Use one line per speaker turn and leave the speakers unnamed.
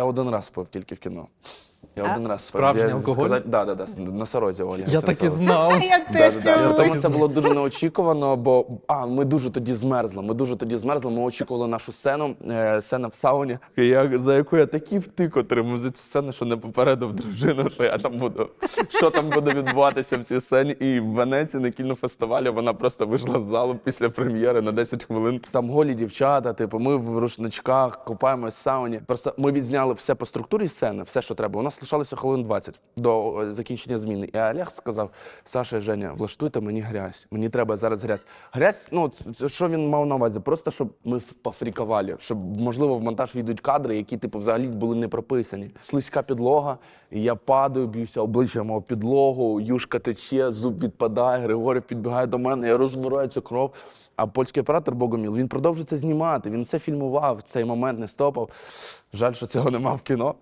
Я один раз спив тільки в кіно. Я один раз.
Справжній
Я
алкоголь?
Да, да, да, на сорозі Оля.
Я так і
Сенцова.
знав.
Я теж
Да, да, да. Тому це було дуже неочікувано, бо а, ми дуже тоді змерзли. Ми дуже тоді змерзли. Ми очікували нашу сцену, е, сцена в сауні, і я, за яку я такий втик отримав за цю сцену, що не попередив дружину, що я там буду. Що там буде відбуватися в цій сцені. І в Венеції на кінофестивалі вона просто вийшла в залу після прем'єри на 10 хвилин. Там голі дівчата, типу, ми в рушничках купаємось в сауні. Просто ми відзняли все по структурі сцени, все, що треба. У нас лишалося хвилин 20 до закінчення зміни. І Олег сказав: Саша Женя, влаштуйте мені грязь. Мені треба зараз грязь. Грязь, ну що він мав на увазі? Просто щоб ми пофрікували, щоб можливо в монтаж війдуть кадри, які типу взагалі були не прописані. Слизька підлога, я падаю, б'юся обличчям об підлогу, юшка тече, зуб відпадає. Григорій підбігає до мене, я розмираю цю кров. А польський оператор Богоміл він продовжує це знімати. Він все фільмував, цей момент не стопав. Жаль, що цього нема в кіно.